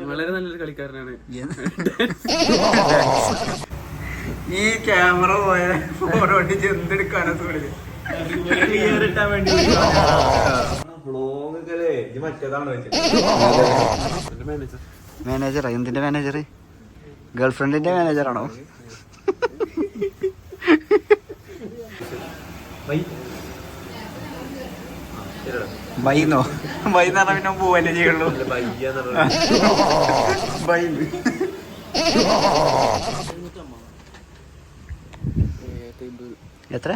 വളരെ നല്ലൊരു കളിക്കാരനാണ്. ഈ ക്യാമറ പോയ ഫോട്ടോ ഒട്ടിച്ച് എന്തെടുക്കാനാ മാനേജർ മാനേജർ എന്തിന്റെ മാനേജർ ഗേൾഫ്രണ്ടിന്റെ മാനേജറാണോ ബൈന്നോ? ബൈ എന്ന് പറഞ്ഞാൽ പിന്നെ പോവല്ലേ ചെയ്യുള്ളൂ? ബൈ എത്ര?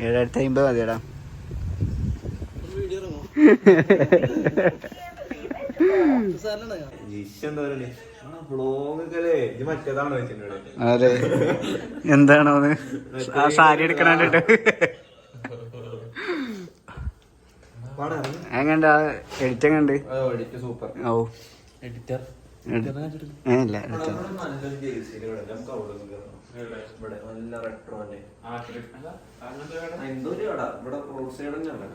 ഏഴായിരത്തി അമ്പത് മതിയടാ അതെ. എന്താണോ ആ സാരി എടുക്കണുണ്ട് എങ്ങണ്ട എഡിറ്റ് എങ്ങണ്ട് സൂപ്പർ ഓ എഡിറ്റർ ഏ ഇല്ല editor. നല്ലൊരു ജേഴ്സിയിൽ ഇവിടെ നമുക്ക് അവിടെ ഒന്ന് കയറണം. ഇവിടെ നല്ല റെട്രോ അല്ലേ എന്തോ ഒരു കട ഇവിടെ റോഡ് സൈഡ് തന്നെയാണ്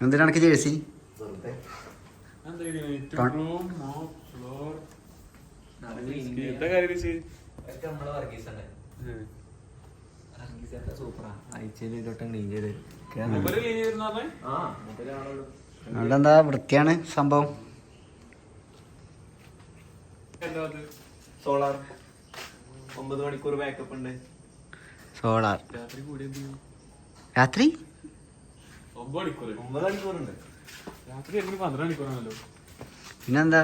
എന്തിനാ എനിക്ക് ജേഴ്സി വെറുതെ. അവിടെ എന്താ വൃത്തിയാണ് സംഭവം? സോളാർ ഒമ്പത് മണിക്കൂർ ബാക്കപ്പ് ഉണ്ട്. സോളാർ രാത്രി പിന്നെന്താ?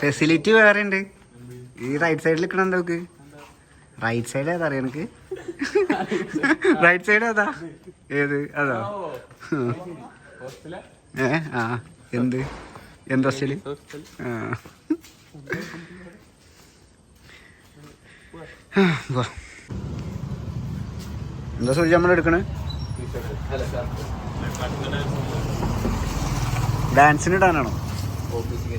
ഫെസിലിറ്റി വേറെ ഉണ്ട് ഈ റൈറ്റ് സൈഡിൽ നിൽക്കണം എന്താ റൈറ്റ് സൈഡ് ഏതാ അറിയാം എനിക്ക് റൈറ്റ് സൈഡ് ഏതാ? ഏത്? അതോ? ഏ ആ എന്ത്? എന്ത് ഹോസ്റ്റൽ. എന്താ സൂചി നമ്മൾ എടുക്കണേ? ഡാൻസിന് ഇടാനാണോ? ഓഫീസിൽ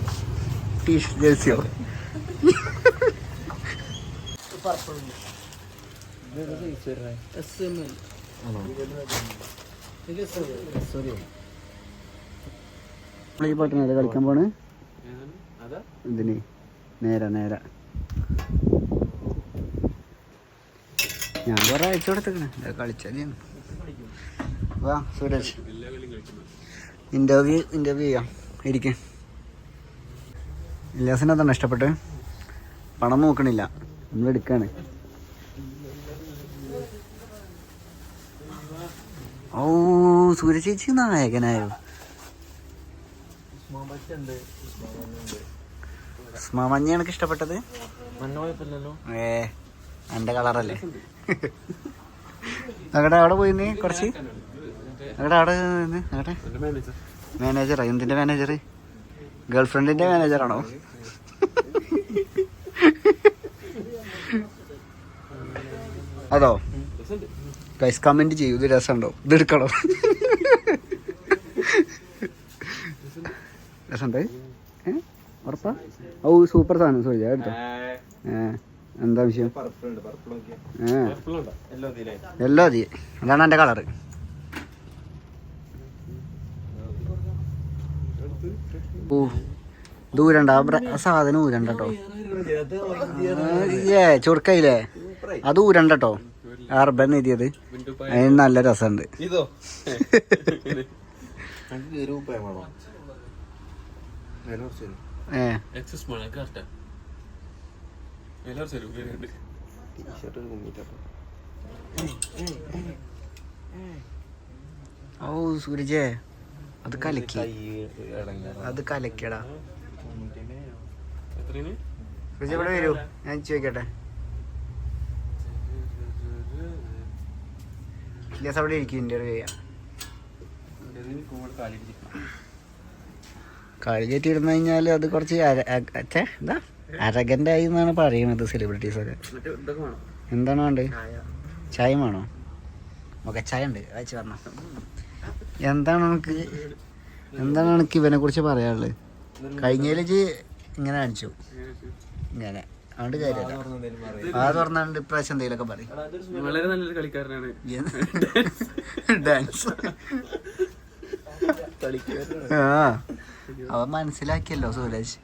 ഈ പാട്ട് നേരെ കളിക്കാൻ പോണ്? ഇതിന് നേരെ നേരെ. ഞാൻ കുറെ അയച്ചു കൊടുത്തേക്കണേ. കളിച്ചാൽ വാ സുരേഷ്. ഇന്റർവ്യൂ ഇന്റർവ്യൂ ചെയ്യാം. ഇരിക്കേ. ഇല്ലാസിനെ തന്നെ ഇഷ്ടപ്പെട്ട് പണം നോക്കണില്ല. നമ്മൾ എടുക്കാണ് ഓ സൂര്യ ചേച്ചി നായകനായോ? ഉസ്മാ മഞ്ഞാണ് എനിക്ക് ഇഷ്ടപ്പെട്ടത്? ഏ എന്റെ കളറല്ലേ. അവിടെ അവിടെ പോയിന്ന് കുറച്ച്? അങ്ങടെ അവിടെ മാനേജർ മാനേജർ എന്തിന്റെ മാനേജർ ഗേൾഫ്രണ്ടിന്റെ മാനേജറാണോ അതോ ഗൈസ് കമന്റ് ചെയ്യൂ. ഇത് രസമുണ്ടോ? ഇത് എടുക്കണോ? രസമുണ്ട്? ഉറപ്പാ? ഓ സൂപ്പർ സാധനം. സോജ എടുത്തോ? എന്താ വിഷയം? അതി എല്ലോ മതി. അതാണ് എന്റെ കളറ് ദൂരണ്ട സാധനം ഊരണ്ട കേട്ടോ. ഏ ചുരുക്കയില്ലേ അത് ഊരണ്ട കേട്ടോ അർബൻ എഴുതിയത് അതിന് നല്ല രസമുണ്ട്. ഓ സൂരജേ. അത് കലക്കി. അത് കലക്കിയടാ. സൂരജ് ഇവിടെ വരൂ? ഞാൻ ചോദിക്കട്ടെ. ഇല്ലാസ് അവിടെ ഇരിക്കും ഇന്റർവ്യൂ ചെയ്യാം കാലി കയറ്റി ഇടുന്നു കഴിഞ്ഞാൽ അത് കുറച്ച് എന്താ? അരകന്റെ ആയി എന്നാണ് പറയുന്നത് സെലിബ്രിറ്റീസ് ഒക്കെ. എന്താണ് വേണ്ടത്? ചായ. വേണോ? ചായ ഉണ്ട് അയച്ചു പറഞ്ഞോ എന്താണ് എനിക്ക് എന്താണ് എനിക്ക് ഇവനെ കുറിച്ച് പറയാനുള്ളത്? കഴിഞ്ഞതിൽ ഇങ്ങനെ കാണിച്ചു. ഇങ്ങനെ. അതുകൊണ്ട് കാര്യമില്ല ആ തുറന്നാണ്ട് ഇപ്രാവശ്യം എന്തെങ്കിലുമൊക്കെ പറയും. വളരെ നല്ലൊരു കളിക്കാരനാണ്. ഡാൻസ്. ആ അവൻ മനസ്സിലാക്കിയല്ലോ സൂരജ്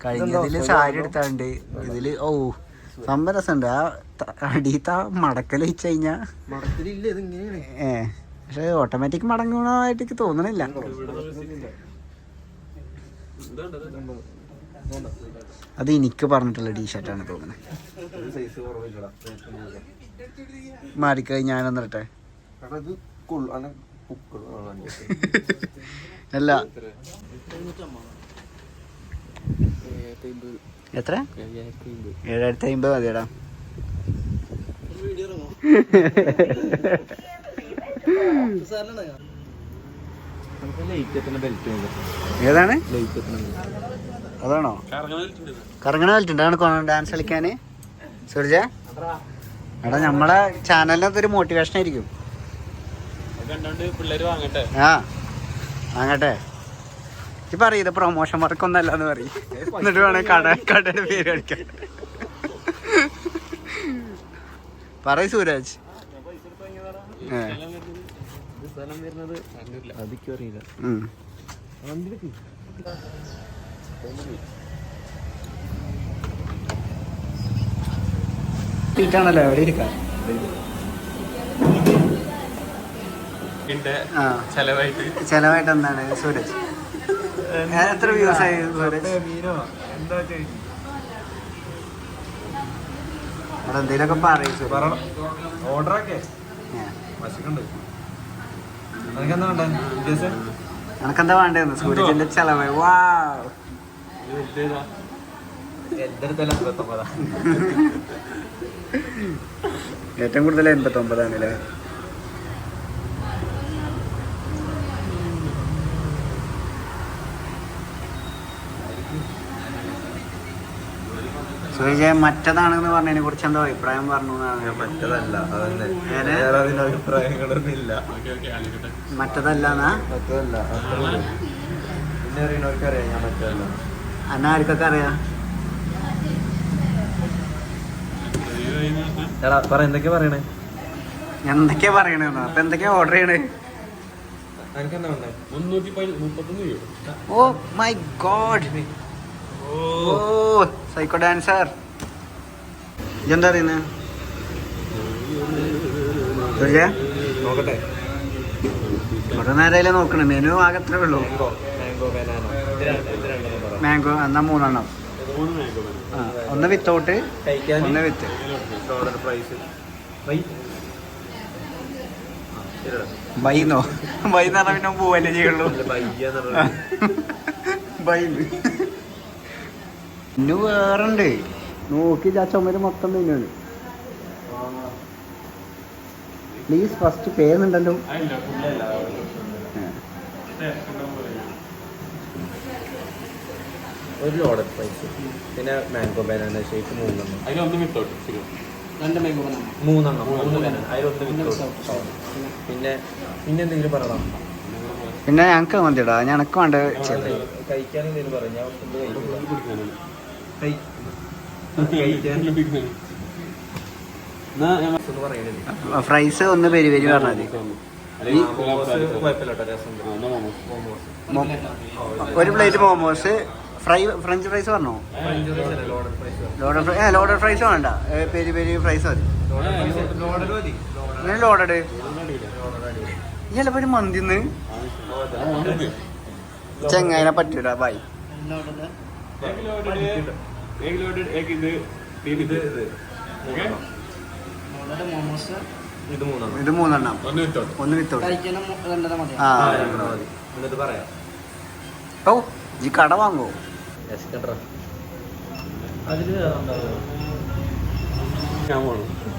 കഴിഞ്ഞതിൽ സാരി എടുത്താണ്ട് ഇതിൽ ഓ സംഭവം ആ അടിയത്ത മടക്കൽ വെച്ച് കഴിഞ്ഞാ ഏ പക്ഷെ ഓട്ടോമാറ്റിക് മടങ്ങണമായിട്ട് എനിക്ക് തോന്നണില്ല. അത് എനിക്ക് പറഞ്ഞിട്ടുള്ള ടീഷർട്ടാണ് തോന്നുന്നത് സൈസ് ഞാനൊന്ന് ഇട്ടെ അല്ല എത്ര? ഏഴായിരത്തി അമ്പത് മതിയടാ. ലൈറ്റ് എത്തുന്ന ബെൽറ്റ് ഏതാണ്? ലൈറ്റ് അതാണോ? കറങ്ങണ കളിച്ചിട്ടാണ് ഡാൻസ് കളിക്കാന്. സൂർജ എടാ നമ്മളെ ചാനലിനകത്ത് ഒരു മോട്ടിവേഷൻ ആയിരിക്കും. ആ വാങ്ങട്ടെ. ഈ പറയും പ്രൊമോഷൻ വർക്ക് ഒന്നല്ല എന്ന് പറയും. എന്നിട്ട് വേണേ കട കടയുടെ പേര് കളിക്കാൻ പറയ് സൂരജ് ഏ, സീറ്റാണല്ലോ എവിടെ ഇരിക്കാം ചെലവായിട്ട്. എന്താണ് സൂരജ്? എത്ര വ്യൂസ് ആയി സൂരജ്? അവിടെ എന്തെങ്കിലുമൊക്കെ പറയും സൂരജ്. പറയണം. ഓർഡർ ആക്കേ ഏ. വശക്കുണ്ട് നിനക്കെന്താ വേണ്ടേ? ഉദ്ദേശം നിനക്കെന്താ വേണ്ടതെന്ന് സൂരജിന്റെ ചെലവ്. വാ. ഏറ്റവും കൂടുതൽ എൺപത്തി ഒമ്പതാണ് അല്ലേ മറ്റതാണെന്ന് പറഞ്ഞതിനെ കുറിച്ച് എന്തോ അഭിപ്രായം പറഞ്ഞു എന്നാണ്. മറ്റതല്ല അതന്നെ. അഭിപ്രായങ്ങളൊന്നും ഇല്ല മറ്റതല്ല പിന്നെ അറിയണവർക്കറിയാം ഞാൻ മറ്റതല്ല. അന്ന ആർക്കൊക്കെ അറിയാം? എടാ പറ എന്തൊക്കെയാ പറയണേ? എന്തൊക്കെയാ പറയണേ? അപ്പൊ എന്തൊക്കെയാ ഓർഡർ ചെയ്യണേ? Oh my god oh. Psycho dancer ഇതെന്താ അറിയുന്നേ നോക്കട്ടെ. കുറെ നേരമല്ലേ നോക്കണേ. മെനു ആകെ ഉള്ളൂ. മാംഗോ ബനാനോ മാംഗോ എന്നാ മൂന്നെണ്ണം. ആ ഒന്ന് വിത്തൗട്ട് ഒന്ന് വിത്ത്. ബൈന്നോ ബൈ എന്ന്? പറഞ്ഞാൽ പിന്നെ പോവല്ലേ ചെയ്യുള്ളൂ. ബൈ ഇന്ന് വേറുണ്ട്. നോക്കി ആ ചുമര് മൊത്തം തന്നെയാണ് പ്ലീസ് ഫസ്റ്റ് പേരുന്നുണ്ടല്ലോ ഒരു ഡോളർ പ്രൈസ് പിന്നെ മാംഗോ ബനാന ഷേക്ക് മൂന്നെണ്ണം. അതിലൊന്ന് വിത്തോട്ട് ശരി. മൂന്നെണ്ണം. മൂന്ന് ബനാന അതിലൊന്ന് വിത്തൗട്ട് പിന്നെ പിന്നെ എന്തെങ്കിലും പറയണം? പിന്നെ ഞങ്ങൾക്ക് മതിടാ ഞനക്ക് വേണ്ട ചെയ്ത് കഴിക്കാൻ എന്തെങ്കിലും പറയാം. ഞാൻ ഫുഡ് കഴിക്കില്ല. ഫ്രൈസ് ഒന്ന് പെരി പെരി പറഞ്ഞാൽ മതി. ഒരു plate momos fry french fries പറഞ്ഞോ? ലോഡഡ് ഫ്രൈ ആ ലോഡഡ് ഫ്രൈസ് വേണ്ട. പെരി പെരി ഫ്രൈസ് മതി. ഞാൻ ലോഡഡ്. ചിലപ്പോ ഒരു മന്തിന്ന് ചെങ്ങായിനെ പറ്റൂല ബൈ ഇത് മൂന്നെണ്ണം. ഒന്ന് വിത്തോട്ട്. ആ. ഇപ്പൊ ഈ കട വാങ്ങുമോ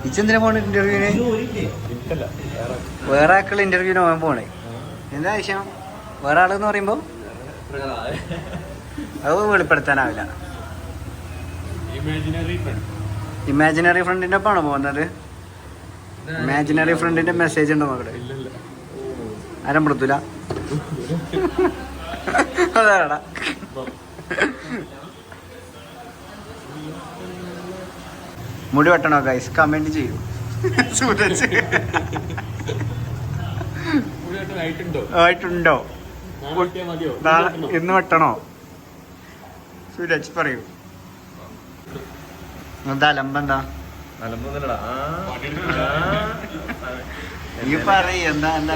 ഇച്ചെന്തിനാ പോണ. ഇന്റർവ്യൂവിന് എനിക്കല്ല വേറെ ആക്കൾ ഇന്റർവ്യൂവിന് പോകാൻ പോണേ. എന്താ ആവശ്യം വേറെ ആളെന്ന് പറയുമ്പോ? അത് വെളിപ്പെടുത്താനാവില്ല. ഇമാജിനറി ഫ്രണ്ട് ഇമാജിനറി ഫ്രണ്ടിന്റെ ഒപ്പമാണോ പോകുന്നത് ഇമാജിനറി ഫ്രണ്ടിന്റെ മെസ്സേജ് ഉണ്ടോ നോക്കട്ടെ ആരം ആരും പെടുത്തൂല അതാടാ. മുടി വെട്ടണോ ഗൈസ് കമന്റ് ചെയ്യൂ. സൂരജ്. ആയിട്ടുണ്ടോ? ഇന്ന് വെട്ടണോ? സൂരജ് പറയൂ. എന്താ അലമ്പെന്താ ഈ പറയ് എന്താ എന്താ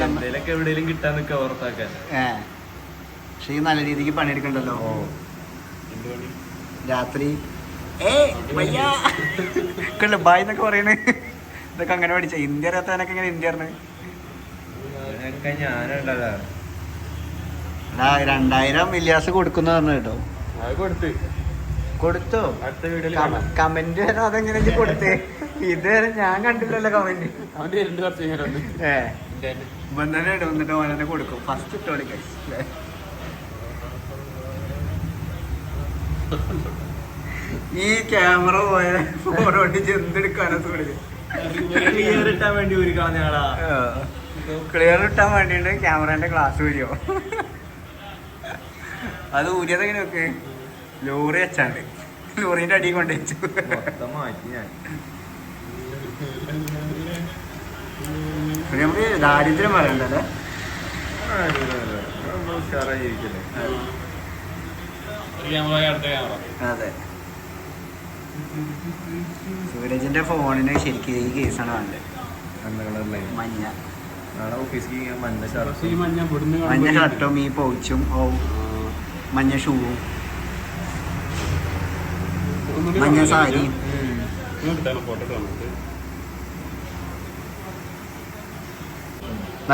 എവിടെയെങ്കിലും കിട്ടാൻ നിക്ക ഓർത്താക്കാൻ ഏ. പക്ഷെ ഈ നല്ല രീതിക്ക് പണിയെടുക്കണ്ടല്ലോ. രാത്രി. ഏയ്യല്ല ബായ് എന്നൊക്കെ പറയണേ. ഇതൊക്കെ അങ്ങനെ പഠിച്ച. ഇന്ത്യ അറിയാത്തവനൊക്കെ ഇങ്ങനെ ഇന്ത്യ അറിഞ്ഞ്? രണ്ടായിരം ഇല്യാസ് കൊടുക്കുന്ന പറഞ്ഞു കേട്ടോ. കൊടുത്ത്. കൊടുത്തോ? അടുത്ത വീഡിയോയിൽ കമന്റ് വരെ അതെങ്ങനെ കൊടുത്തേ? ഇതുവരെ ഞാൻ കണ്ടില്ലല്ലോ കമന്റ് ഏ. ബന്ധനെ ഇടുന്നിട്ട് ഓനെ കൊടുക്കും. ഫസ്റ്റ് ഇട്ടോളി. ഈ ക്യാമറ പോയ ഫോട്ടോ അടിച്ച് എന്തെടുക്കാനോ ക്ലിയർ ഇട്ടാൻ വേണ്ടി ഒരു കളഞ്ഞാടാ ക്ലിയർ ഇട്ടാൻ വേണ്ടിട്ട് ക്യാമറന്റെ ഗ്ലാസ് ഊരിയോ? അത് ഊരിയത് എങ്ങനെ നോക്ക്? ലോറി വെച്ചാണ്ട്. ലോറിന്റെ അടി കൊണ്ട് വെച്ചു. മാറ്റി ഞാൻ. നമുക്ക് ദാരിദ്ര്യം പറയണ്ടല്ലേ? ഉഷാറായിരിക്കല്ലേ അതെ. സൂരജിന്റെ ഫോണിന് ശരിക്കും ഈ കേസാണ് വേണ്ടത്. മഞ്ഞ. മഞ്ഞ ഷർട്ട് മഞ്ഞ ഷർട്ടും ഈ പൗച്ചും ഓ മഞ്ഞ ഷൂവും മഞ്ഞ സാരിയും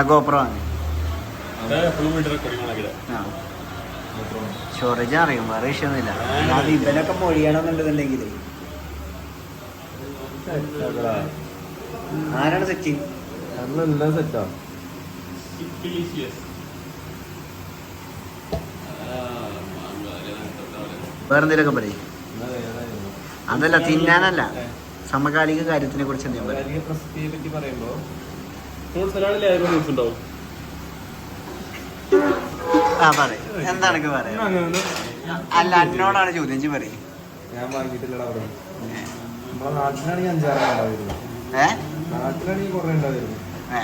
ഗോപ്രോ ആണ്. ആ. സ്റ്റോറേജ് അറിയും വേറെ വിഷയമൊന്നുമില്ല അത് ഇവനൊക്കെ മൊഴിയണമെന്നുണ്ടെന്നുണ്ടെങ്കിൽ ആരാണ് സെറ്റ്? നമ്മളെല്ലാം സെറ്റാ? വേറെ എന്തെങ്കിലുമൊക്കെ പറയും അതല്ല തിന്നാനല്ല. സമകാലിക കാര്യത്തിനെ കുറിച്ച് എന്തെങ്കിലും പറയും പ്രസിദ്ധിയെ പറ്റി പറയുമ്പോ ആ പറയും. എന്താണൊക്കെ പറയാം അല്ല അന്നോടാണ് ചോദ്യം പറയും. ഞാൻ വാങ്ങിയിട്ടില്ലടാ അവിടെ. നമ്മളെ നാട്ടിലാണെങ്കിൽ അഞ്ചാറ് ഉണ്ടായിരുന്നു ഏ? നാട്ടിലാണെങ്കിൽ കുറെ ഉണ്ടായിരുന്നു ഏ?